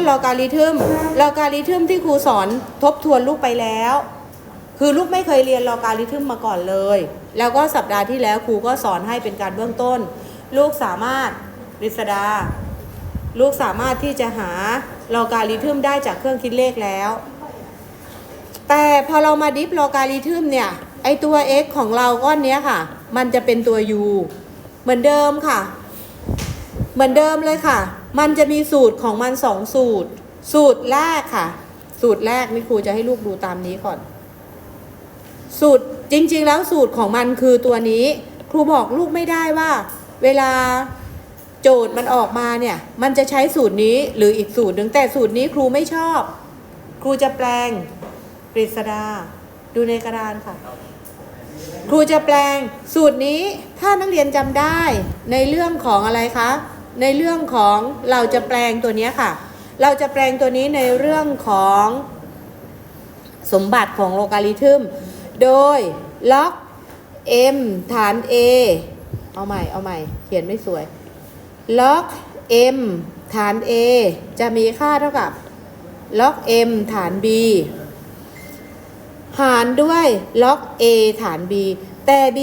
นลอกาลิทึมลอกาลิทึมที่ครูสอนทบทวนลูกไปแล้ว คือลูกไม่เคยเรียนลอกาลิทึมมาก่อนเลย แล้วก็สัปดาห์ที่แล้วครูก็สอนให้เป็นการเบื้องต้น ลูกสามารถริษดา ลูกสามารถที่จะหาลอกาลิทึมได้จากเครื่องคิดเลขแล้ว แต่พอเรามาดิฟลอกาลิทึมเนี่ยไอตัว x ของเราก้อนนี้ค่ะ มันจะเป็นตัว u เหมือนเดิมค่ะ เหมือนเดิมเลยค่ะ มันจะมีสูตรของมันสองสูตร สูตรแรกค่ะ สูตรแรกนี่ครูจะให้ลูกดูตามนี้ก่อน สูตรจริง ๆ แล้วสูตรของมันคือตัวนี้ ครูบอกลูกไม่ได้ว่า เวลาโจทย์มันออกมาเนี่ย มันจะใช้สูตรนี้หรืออีกสูตรหนึ่งแต่สูตรนี้ครูไม่ชอบ ครูจะแปลงปริศดา ดูในกระดานค่ะ ครูจะแปลงสูตรนี้ถ้านักเรียนจำได้ในเรื่องของอะไรคะ ในเรื่องของเราจะแปลงตัวนี้ค่ะ เราจะแปลงตัวนี้ในเรื่องของสมบัติของโลกาลิทึม โดยล็อก m ฐาน a เอาใหม่ เอาใหม่ เขียนไม่สวย ล็อก m ฐาน a จะมีค่าเท่ากับล็อก m ฐาน b หารด้วยล็อก a ฐาน b แต่ b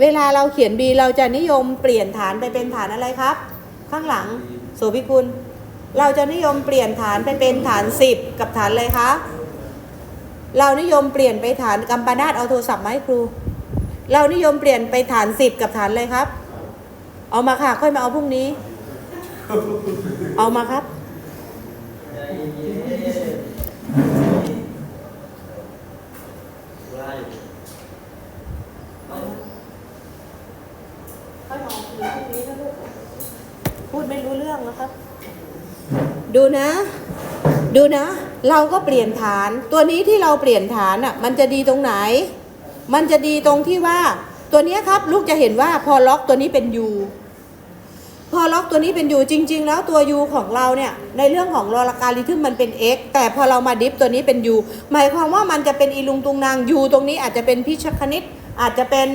เวลาเราเขียน b เราจะนิยมเปลี่ยนฐานไปเป็นฐานอะไรครับ ข้างหลังโสภิคุณ เราจะนิยมเปลี่ยนฐานไปเป็นฐานสิบกับฐานอะไรคะ เรานิยมเปลี่ยนไปฐานกัมปนาตเอาโทรศัพท์มาให้ครู เรานิยมเปลี่ยนไปฐานสิบกับฐานอะไรครับ เอามาค่ะค่อยมาเอาพรุ่งนี้ เอามาครับ ค่อยมาเอาพรุ่งนี้นะลูก พูดไม่รู้เรื่องนะครับ ดูนะ ดูนะ เราก็เปลี่ยนฐาน ตัวนี้ที่เราเปลี่ยนฐานอะ มันจะดีตรงไหน มันจะดีตรงที่ว่า ตัวนี้ครับ ลูกจะเห็นว่าพอล็อกตัวนี้เป็น u พอล็อกตัวนี้เป็น u จริง ๆ แล้วตัว u ของเราเนี่ย ในเรื่องของโลลากาลิทึมมันเป็น x แต่พอเรามาดิฟตัวนี้เป็น u หมายความว่ามันจะเป็นอีลุงตุงนาง u ตรงนี้อาจจะเป็นพิชคณิต อาจจะเป็น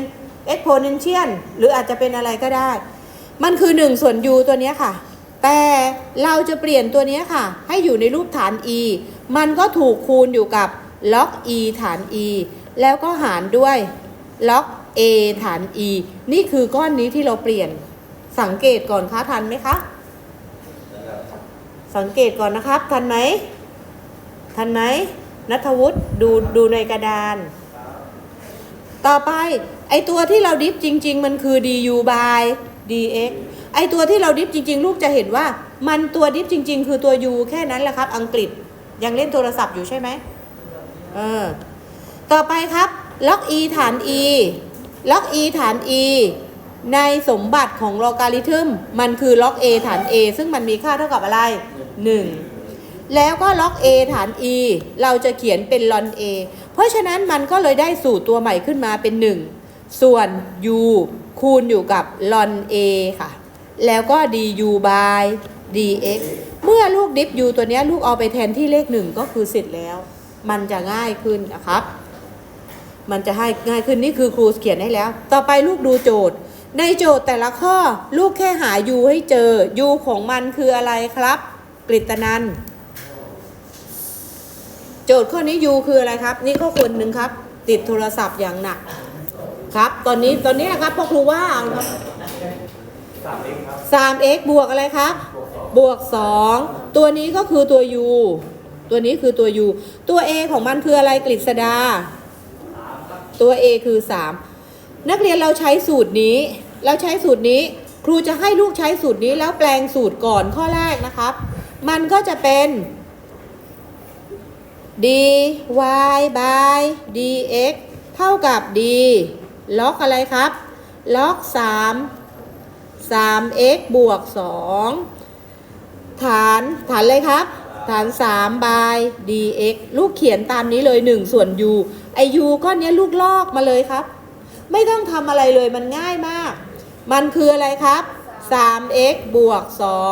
exponential หรืออาจจะเป็นอะไรก็ได้ มันคือ 1 ส่วน u ตัวนี้ค่ะ แต่เราจะเปลี่ยนตัวนี้ค่ะ ให้อยู่ในรูปฐาน e มันก็ถูกคูณอยู่กับล็อก e ฐาน e แล้วก็หารด้วยล็อก a ฐาน e นี่คือก้อนนี้ที่เราเปลี่ยนสังเกตก่อนคะทันไหมคะ สังเกตก่อนนะครับ ทันไหมทันไหมนัทวุฒิดูดูในกระดาน ต่อไป ไอตัวที่เราดิฟจริง ๆ มันคือ du by dx ไอตัวที่เราดิฟจริง ๆ ลูกจะเห็นว่ามันตัวดิฟจริง ๆ คือตัว u แค่นั้นแหละครับ อังกฤษยังเล่นโทรศัพท์อยู่ใช่ไหมเออต่อไปครับล็อก e ฐาน e ล็อก e ฐาน e ในสมบัติของโลกาลิทึมมันคือล็อก a ฐาน a ซึ่งมันมีค่าเท่ากับอะไร 1 แล้วก็ล็อก a ฐาน e เราจะเขียนเป็นลอน a เพราะฉะนั้นมันก็เลยได้สูตรตัวใหม่ขึ้นมาเป็น 1 ส่วน u คูณอยู่กับลอน a ค่ะ แล้วก็ du by dx เมื่อลูกดิฟ u ตัวนี้ลูกเอาไปแทนที่เลข1ก็คือเสร็จแล้ว มันจะง่ายขึ้นนะครับ มันจะให้ง่ายขึ้นนี่คือครูเขียนให้แล้ว ต่อไปลูกดูโจทย์ ในโจทย์แต่ละข้อลูกแค่หา u ให้เจอ u ของมันคืออะไรครับ กฤตนันโจทย์ข้อนี้ u คืออะไรครับ นี่ข้อคนหนึ่งครับ ติดโทรศัพท์อย่างหนัก ครับ ตอนนี้ตอนนี้นะครับพ่อครูว่าเอาครับ 3x บวกอะไรครับ บวก 2 ตัวนี้ก็คือตัว u ตัวนี้คือตัว u ตัว a ของมันคืออะไรกฤษดา ตัว a คือ 3 นักเรียนเราใช้สูตรนี้ เราใช้สูตรนี้ ครูจะให้ลูกใช้สูตรนี้แล้วแปลงสูตรก่อนข้อแรกนะครับ มันก็จะเป็น d y by dx เท่ากับ d ล็อกอะไรครับ ล็อก 3 3x บวก 2 ฐานฐานเลยครับ ฐาน3 by dx ลูกเขียนตามนี้เลย 1 ส่วน u ไอ u ก้อนนี้ลูกลอกมาเลยครับ ไม่ต้องทำอะไรเลยมันง่ายมาก มันคืออะไรครับ 3x บวก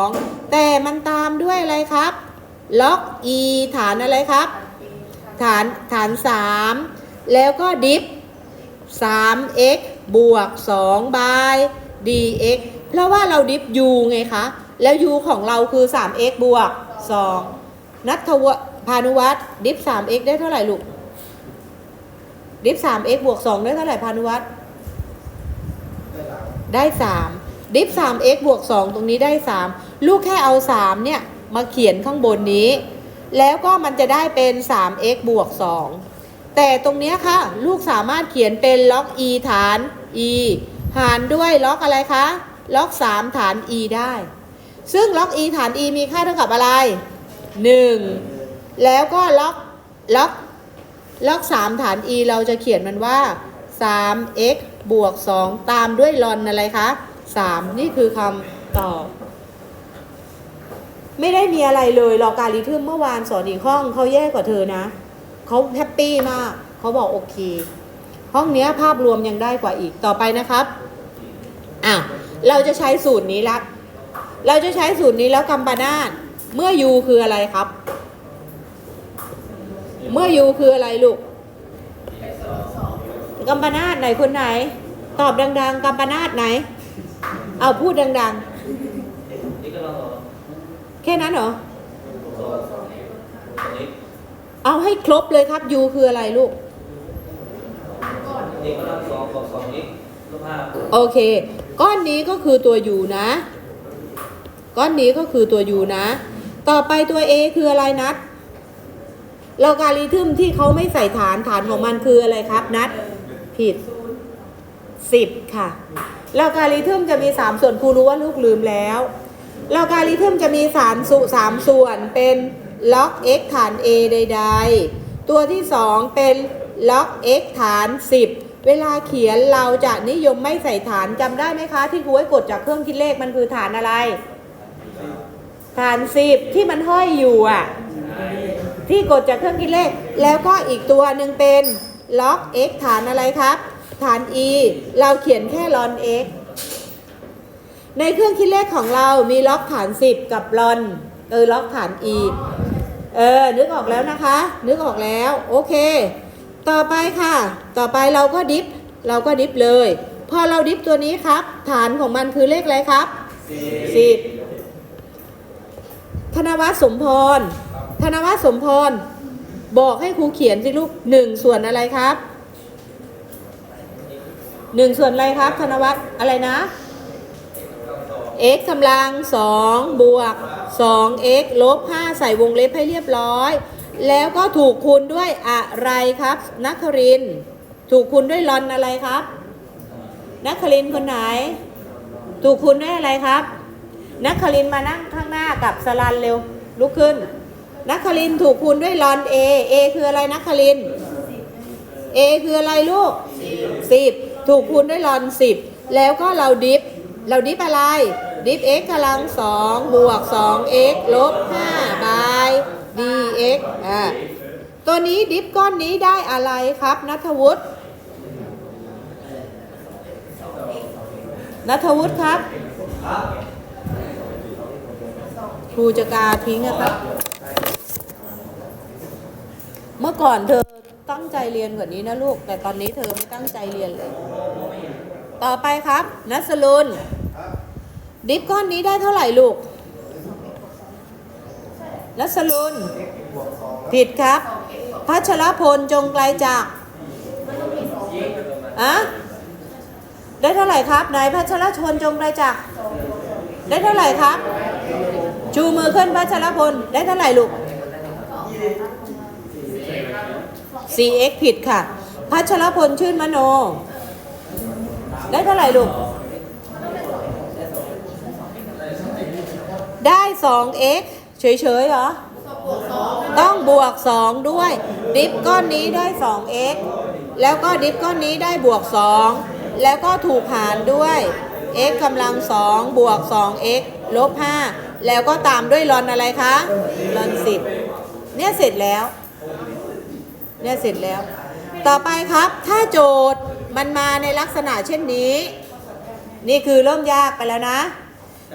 2 แต่มันตามด้วยอะไรครับ ล็อก e ฐานอะไรครับ ฐานฐาน 3 แล้วก็ดิฟ 3x บวก2 by dx เพราะว่าเราดิฟ u ไงคะ แล้ว u ของเราคือ 3x บวกสองนัทวะพานุวัฒน์ดิฟสาม x ได้เท่าไหร่ลูก ดิฟสาม x บวกสองได้เท่าไหร่พานุวัฒน์ได้สามดิฟสาม x บวกสองตรงนี้ได้สามลูกแค่เอาสามเนี่ย มาเขียนข้างบนนี้ แล้วก็มันจะได้เป็น 3x บวก 2 แต่ตรงนี้ค่ะ ลูกสามารถเขียนเป็นล็อก e ฐาน e หารด้วยล็อกอะไรคะล็อก 3 ฐาน e ได้ ซึ่งล็อก e ฐาน e มีค่าเท่ากับอะไร 1 แล้วก็ล็อกล็อกล็อก3ฐาน e เราจะเขียนมันว่า 3x บวก 2 ตามด้วยลอนอะไรคะ 3 นี่คือคำตอบ ไม่ได้มีอะไรเลยลอการิทึมเมื่อวานสอนอีกห้องเขาแย่กว่าเธอนะ เขาแฮปปี้มากเขาบอกโอเค ห้องเนี้ยภาพรวมยังได้กว่าอีกต่อไปนะครับอะเราจะใช้สูตรนี้ละเราจะใช้สูตรนี้แล้วกัมปนาตเมื่อ u คืออะไรครับ เมื่อ u คืออะไรลูกกัมปนาตไหนคนไหน ตอบดัง ๆกัมปนาตไหน เอาพูดดัง ๆ แค่นั้นเหรอ เอาให้ครบเลยครับ u คืออะไรลูกนี่ก็เราสองบวกสองนี้ลบห้าโอเค ก้อนนี้ก็คือตัว u นะ ก้อนนี้ก็คือตัว u นะ ต่อไปตัว a คืออะไรนัดลอการิทึมที่เขาไม่ใส่ฐานฐานของมันคืออะไรครับ นัดผิด10ค่ะลอการิทึมจะมี3ส่วนครูรู้ว่าลูกลืมแล้วลอการิทึมจะมีสามส่วนสามส่วนเป็น ล็อก x ฐาน a ใด ๆ ตัวที่ 2 เป็นล็อก x ฐาน 10 เวลาเขียนเราจะนิยมไม่ใส่ฐานจำได้ไหมคะ ที่ครูให้กดจากเครื่องคิดเลขมันคือฐานอะไร ฐาน 10 ที่มันห้อยอยู่อะ ที่กดจากเครื่องคิดเลข แล้วก็อีกตัวหนึ่งเป็นล็อก x ฐานอะไรครับ ฐาน e เราเขียนแค่ลอน x ในเครื่องคิดเลขของเรามีล็อกฐาน 10 กับลอนเออล็อกฐาน e เออ นึกออกแล้วนะคะ นึกออกแล้ว โอเค ต่อไปค่ะ ต่อไปเราก็ดิฟ เราก็ดิฟเลย พอเราดิฟตัวนี้ครับ ฐานของมันคือเลขอะไรครับสิบธนวัฒน์สมพร ธนวัฒน์สมพร บอกให้ครูเขียนสิลูกหนึ่งส่วนอะไรครับหนึ่งส่วนอะไรครับ ธนวัฒน์อะไรนะ x กำลังสองบวก สอง x ลบห้าใส่วงเล็บให้เรียบร้อย แล้วก็ถูกคูณด้วยอะไรครับ นักคริน ถูกคูณด้วยลอนอะไรครับ นักครินคนไหน ถูกคูณด้วยอะไรครับ นักคลินมานั่งข้างหน้ากับสลันเร็ว ลุกขึ้น นักคลินถูกคูณด้วยลอน A A คืออะไรนักคลินทร์ A คืออะไรลูกสิบถูกคูณด้วยลอนสิบแล้วก็เราดิฟ เราดิฟอะไร ดิฟ x กำลังสองบวกสอง x ลบห้าบาย dx อ่าตัวนี้ดิฟก้อนนี้ได้อะไรครับนัทวุฒินัทวุฒิครับ ครูจะกาทิ้งอะครับ เมื่อก่อนเธอตั้งใจเรียนกว่านี้นะลูก แต่ตอนนี้เธอไม่ตั้งใจเรียนเลย ต่อไปครับ นัสลุน ดิฟก้อนนี้ได้เท่าไหร่ลูกนัสลุน ผิดครับ พัชรพลจงไกลจากอะได้เท่าไหร่ครับนายพัชรชนจงไกลจาก ได้เท่าไหร่ครับ ชูมือขึ้นพัชรพล ได้เท่าไหร่ลูก 4x ผิดค่ะ พัชรพลชื่นมโน ได้เท่าไหร่ลูก ได้ 2x เฉยๆเหรอ ต้องบวก 2 ด้วย ดิฟก้อนนี้ได้ 2x แล้วก็ดิฟก้อนนี้ได้บวก 2 แล้วก็ถูกหารด้วย x กำลัง 2 บวก 2x ลบ 5 แล้วก็ตามด้วยลอนอะไรคะลอน 10 เนี่ยเสร็จแล้ว เนี่ยเสร็จแล้ว ต่อไปครับ ถ้าโจทย์มันมาในลักษณะเช่นนี้ นี่คือเริ่มยากไปแล้วนะ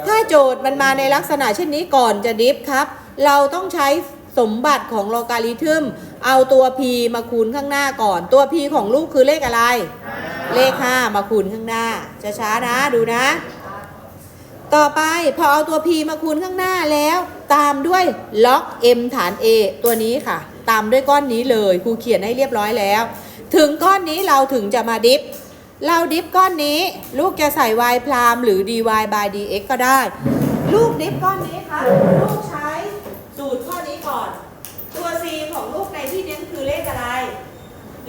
ถ้าโจทย์มันมาในลักษณะเช่นนี้ก่อนจะดิฟครับ เราต้องใช้สมบัติของโลกาลิทึม เอาตัว p มาคูณข้างหน้าก่อน ตัว p ของลูกคือเลขอะไร เลข 5 มาคูณข้างหน้าช้าๆนะดูนะ ต่อไปพอเอาตัว p มาคูณข้างหน้าแล้ว ตามด้วยล็อก m ฐาน a ตัวนี้ค่ะ ตามด้วยก้อนนี้เลยครูเขียนให้เรียบร้อยแล้ว ถึงก้อนนี้เราถึงจะมาดิฟ เราดิฟก้อนนี้ ลูกจะใส่ y พรามหรือ dy by dx ก็ได้ ลูกดิฟก้อนนี้ครับลูกใช้สูตรข้อนี้ก่อน ตัว c ของลูกในที่นี้คือเลขอะไร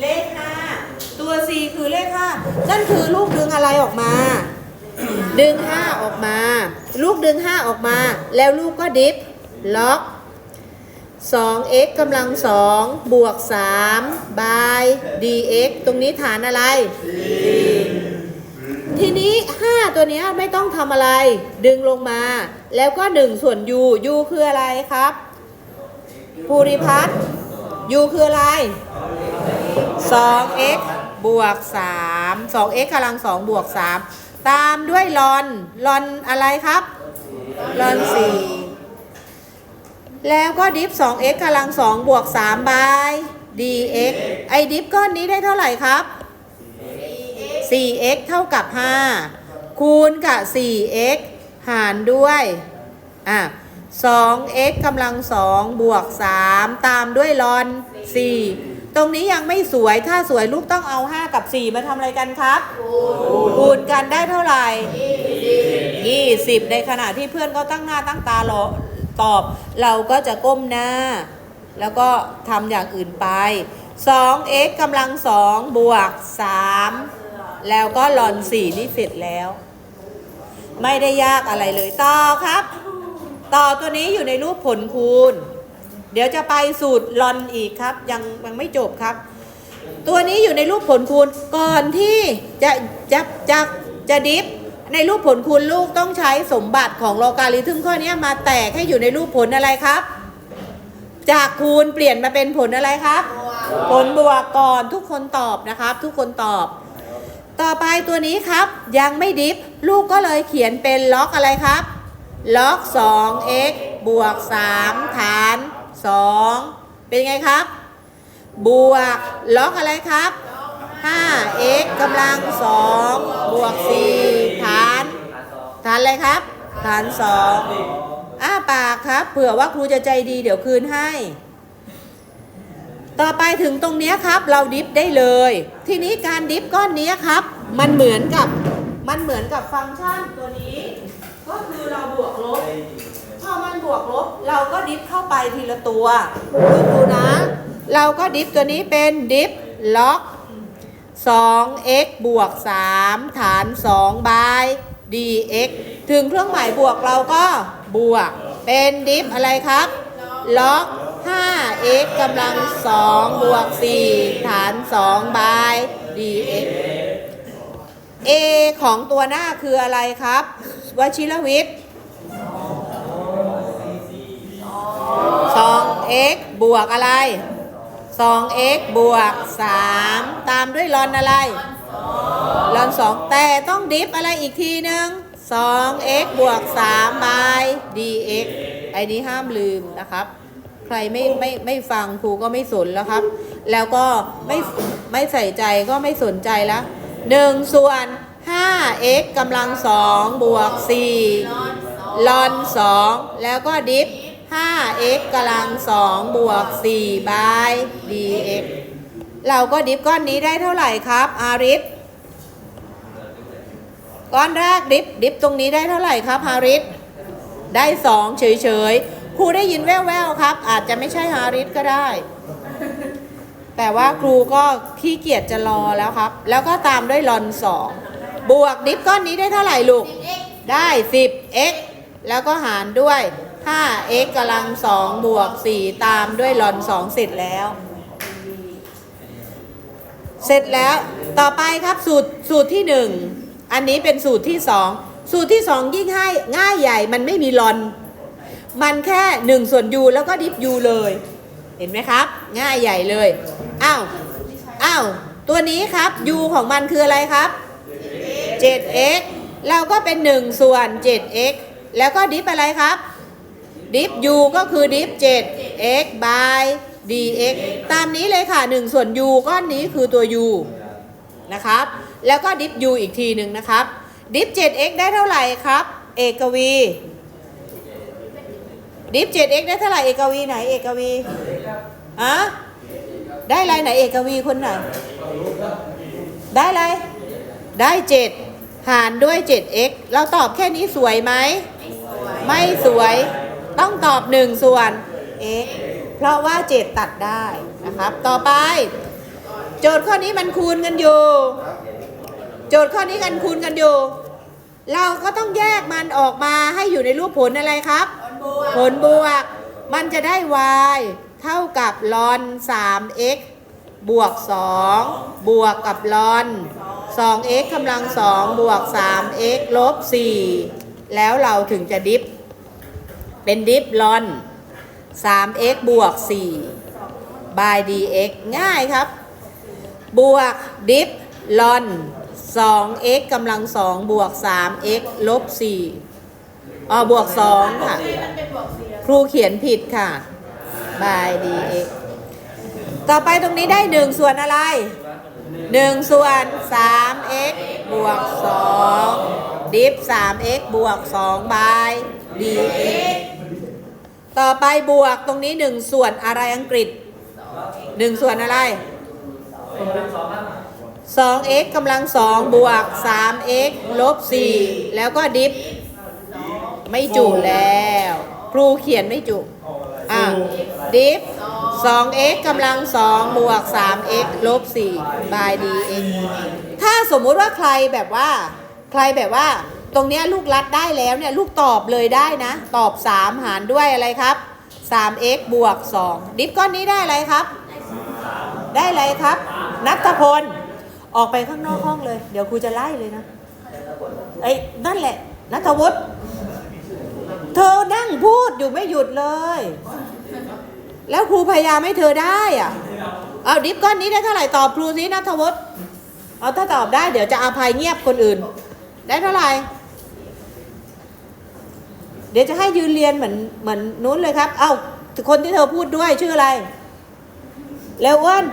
เลข5ตัว c คือเลข5นั่นคือลูกดึงอะไรออกมา ดึง5ออกมา ลูกดึง5ออกมา แล้วลูกก็ดิฟล็อก 2x กำลัง 2 บวก 3 by dx ตรงนี้ฐานอะไร ทีนี้ 5 ตัวนี้ไม่ต้องทำอะไร ดึงลงมา แล้วก็ 1 ส่วน u u คืออะไรครับ ภูริพัฒน์ u คืออะไร 2x บวก 3 2x กำลัง 2 บวก 3 ตามด้วยลอนลอนอะไรครับลอน 4 แล้วก็ดิฟ 2x กำลัง 2 บวก 3 บาย dx ไอ้ดิฟก้อนนี้ได้เท่าไหร่ครับ 4x เท่ากับ 5 คูณกับ 4x หารด้วย อะ 2x กำลัง 2 บวก 3 ตามด้วยลอน 4 ตรงนี้ยังไม่สวย ถ้าสวยลูกต้องเอา 5 กับ 4 มาทำอะไรกันครับ คูณกันได้เท่าไหร่ 20 ในขณะที่เพื่อนก็ตั้งหน้าตั้งตารอตอบ เราก็จะก้มหน้า แล้วก็ทำอย่างอื่นไป 2x กำลัง 2 บวก 3 แล้วก็ลอน4นี่เสร็จแล้ว ไม่ได้ยากอะไรเลยต่อครับ ต่อตัวนี้อยู่ในรูปผลคูณ เดี๋ยวจะไปสูตรลอนอีกครับ ยังยังไม่จบครับ ตัวนี้อยู่ในรูปผลคูณก่อนที่จะจะจะจะดิฟในรูปผลคูณลูกต้องใช้สมบัติของโลกาลิทึมข้อนี้มาแตกให้อยู่ในรูปผลอะไรครับ จากคูณเปลี่ยนมาเป็นผลอะไรครับ ผลบวกก่อนทุกคนตอบนะครับ ทุกคนตอบ ต่อไปตัวนี้ครับยังไม่ดิฟ ลูกก็เลยเขียนเป็นล็อกอะไรครับ ล็อก 2x บวก 3 ฐาน 2 เป็นไงครับ บวกล็อกอะไรครับ 5x กำลัง 2 บวก 4 ฐาน ฐานอะไรครับ ฐาน 2อ้าปากครับ เผื่อว่าครูจะใจดีเดี๋ยวคืนให้ ต่อไปถึงตรงนี้ครับ เราดิฟได้เลย ทีนี้การดิฟก้อนนี้ครับ มันเหมือนกับมันเหมือนกับฟังก์ชันตัวนี้ ก็คือเราบวกลบพอมันบวกลบเราก็ดิฟเข้าไปทีละตัวดูดูนะ เราก็ดิฟตัวนี้เป็นดิฟล็อก 2x บวก 3 ฐาน 2 บาย dx ถึงเครื่องหมายบวกเราก็บวก เป็นดิฟอะไรครับ ล็อก 5 x กำลัง2บวก4ฐาน2บาย dx a ของตัวหน้าคืออะไรครับวชิรวิทย์ 2x บวกอะไร 2x บวก 3 ตามด้วยลอนอะไร ลอน 2 แต่ต้องดิฟอะไรอีกทีหนึ่ง 2x บวก3 by dx ไอ้นี้ห้ามลืมนะครับ ใครไม่ไม่ไม่ฟังครูก็ไม่สนแล้วครับ แล้วก็ไม่ไม่ใส่ใจก็ไม่สนใจแล้ว1ส่วน 5x กำลัง2บวก4ลอน2แล้วก็ดิฟ 5x กำลัง2บวก4บาย dx เราก็ดิฟก้อนนี้ได้เท่าไหร่ครับอาริสก้อนแรกดิฟดิฟตรงนี้ได้เท่าไหร่ครับฮาริสได้2เฉยๆ ครูได้ยินแว่วๆครับ อาจจะไม่ใช่ฮาริสก็ได้ แต่ว่าครูก็ขี้เกียจจะรอแล้วครับ แล้วก็ตามด้วยลอน2บวกดิฟก้อนนี้ได้เท่าไหร่ลูก ได้ 10x แล้วก็หารด้วย 5x กำลัง2บวก 4 ตามด้วยลอน2เสร็จแล้ว เสร็จแล้วต่อไปครับสูตรสูตรที่ 1 อันนี้เป็นสูตรที่ 2 สูตรที่ 2 ยิ่งให้ง่ายใหญ่มันไม่มีลอน มันแค่ 1 ส่วน u แล้วก็ดิฟ u เลย เห็นไหมครับ ง่ายใหญ่เลย อ้าว อ้าว ตัวนี้ครับ u ของมันคืออะไรครับ 7x เราก็เป็น 1 ส่วน 7x แล้วก็ดิฟอะไรครับ ดิฟ u ก็คือดิฟ 7x by dx ตามนี้เลยค่ะ 1 ส่วน u ก้อนนี้คือตัว u นะครับ แล้วก็ดิฟ u อีกทีหนึ่งนะครับ ดิฟ 7x ได้เท่าไหร่ครับ เอกวี ดิฟ 7x ได้เท่าไหร่เอกวีไหนเอกวีอะได้อะไรไหนเอกวีคนไหน ได้อะไร ได้7หารด้วย 7x เราตอบแค่นี้สวยไหม ไม่สวย ต้องตอบ 1 ส่วน x เพราะว่า 7 ตัดได้นะครับ ต่อไป โจทย์ข้อนี้มันคูณกันอยู่ โจทย์ข้อนี้กันคูณกันอยู่ เราก็ต้องแยกมันออกมาให้อยู่ในรูปผลอะไรครับ ผลบวก มันจะได้ y เท่ากับลอน 3x บวก 2 บวกกับลอน 2x กำลัง 2 บวก 3x ลบ 4 แล้วเราถึงจะดิฟ เป็นดิฟลอน 3x บวก 4 by dx ง่ายครับ บวกดิฟลอน 2x กำลัง 2 บวก 3x ลบ 4 อ๋อบวก2ค่ะ ครูเขียนผิดค่ะ by dx ต่อไปตรงนี้ได้1ส่วนอะไร1ส่วน 3x บวก2ดิฟ 3x บวก2 by dx ต่อไปบวกตรงนี้1ส่วนอะไรอังกฤษ1ส่วนอะไร 2x กำลัง 2 บวก 3x ลบ 4 แล้วก็ดิฟ ไม่จุแล้ว ครูเขียนไม่จุอะดิฟ 2x กำลัง2บวก 3x ลบ4 by dx ถ้าสมมุติว่าใครแบบว่า ใครแบบว่า ตรงเนี้ยลูกรัดได้แล้วเนี่ย ลูกตอบเลยได้นะ ตอบ3หารด้วยอะไรครับ 3x บวก2ดิฟก้อนนี้ได้อะไรครับ ได้อะไรครับ นัทพล ออกไปข้างนอกห้องเลย เดี๋ยวครูจะไล่เลยนะไอ้นั่นแหละนัทวุฒิ เธอนั่งพูดอยู่ไม่หยุดเลย แล้วครูพยายามให้เธอได้อะ เอาดิฟก้อนนี้ได้เท่าไหร่ตอบครูสินัทวุฒิเอาถ้าตอบได้เดี๋ยวจะอภัยเงียบคนอื่น ได้เท่าไหร่ เดี๋ยวจะให้ยืนเรียนเหมือนเหมือนนู้นเลยครับ เอ้าคนที่เธอพูดด้วยชื่ออะไรเร็วอ้วน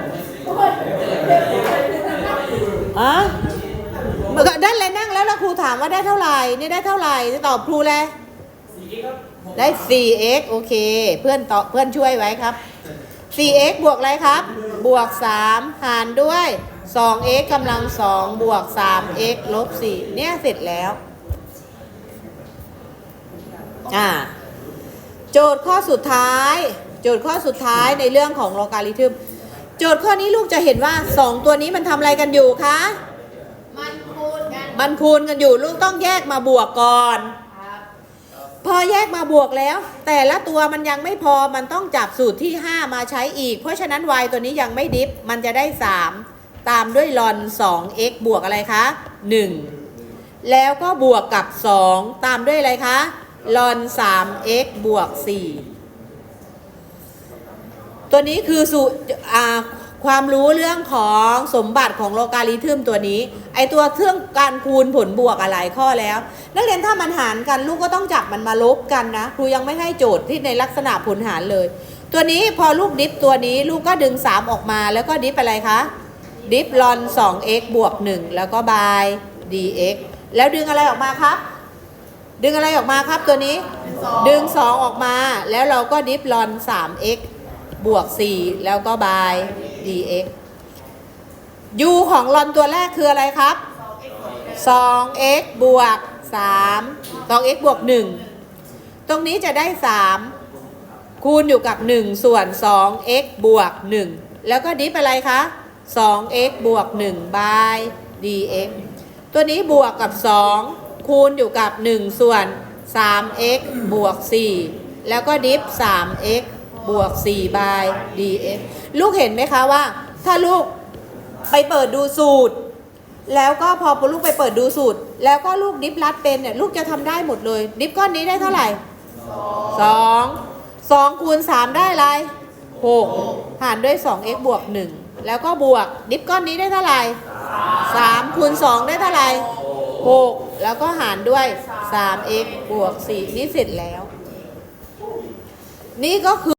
อะมันก็นั่นเลยนั่งแล้วแล้วครูถามว่าได้เท่าไหร่นี่ได้เท่าไหร่จะตอบครูเล ยได้ 4x โอเค เพื่อนตอบเพื่อนช่วยไว้ครับ 4x บวกอะไรครับ บวก 3 หารด้วย 2x กำลัง 2 บวก 3x ลบ 4 เนี่ยเสร็จแล้ว อ่า โจทย์ข้อสุดท้าย โจทย์ข้อสุดท้ายในเรื่องของโลกาลิทึม โจทย์ข้อนี้ลูกจะเห็นว่า 2 ตัวนี้มันทำอะไรกันอยู่คะ มันคูณกัน มันคูณกันอยู่ ลูกต้องแยกมาบวกก่อนครับ พอแยกมาบวกแล้ว แต่ละตัวมันยังไม่พอมันต้องจับสูตรที่ 5 มาใช้อีก เพราะฉะนั้น y ตัวนี้ยังไม่ดิฟมันจะได้ 3 ตามด้วยลอน 2x บวกอะไรคะ 1 แล้วก็บวกกับ 2 ตามด้วยอะไรคะลอน 3x บวก 4 ตัวนี้คือสูตรอ่า ความรู้เรื่องของสมบัติของโลกาลิทึมตัวนี้ ไอตัวเครื่องการคูณผลบวกอะหลายข้อแล้ว นักเรียนถ้ามันหารกันลูกก็ต้องจับมันมาลบกันนะ ครูยังไม่ให้โจทย์ที่ในลักษณะผลหารเลย ตัวนี้พอลูกดิฟตัวนี้ลูกก็ดึง 3 ออกมาแล้วก็ดิฟอะไรคะดิฟลอน 2x บวก 1 แล้วก็บาย dx แล้วดึงอะไรออกมาครับ ดึงอะไรออกมาครับตัวนี้ ดึง 2 ออกมา แล้วเราก็ดิฟลอน 3x บวก 4 แล้วก็บาย dx u ของลอนตัวแรกคืออะไรครับ 2x บวก 3 2x บวก 1 ตรงนี้จะได้ 3 คูณอยู่กับ 1 ส่วน 2x บวก 1 แล้วก็ดิฟอะไรคะ 2x บวก1 by dx ตัวนี้บวกกับ 2 คูณอยู่กับ 1 ส่วน 3x บวก 4 แล้วก็ดิฟ 3x บวก4 by dx ลูกเห็นไหมคะว่า ถ้าลูกไปเปิดดูสูตร แล้วก็พอลูกไปเปิดดูสูตร แล้วก็ลูกดิฟลัดเป็นเนี่ยลูกจะทำได้หมดเลย ดิฟก้อนนี้ได้เท่าไหร่สองสองคูณสามได้อะไรหกหารด้วย 2x บวก 1 แล้วก็บวกดิฟก้อนนี้ได้เท่าไหร่สามคูณสองได้เท่าไหร่หกแล้วก็หารด้วย 3x บวก 4 นี่เสร็จแล้ว นี่ก็คือ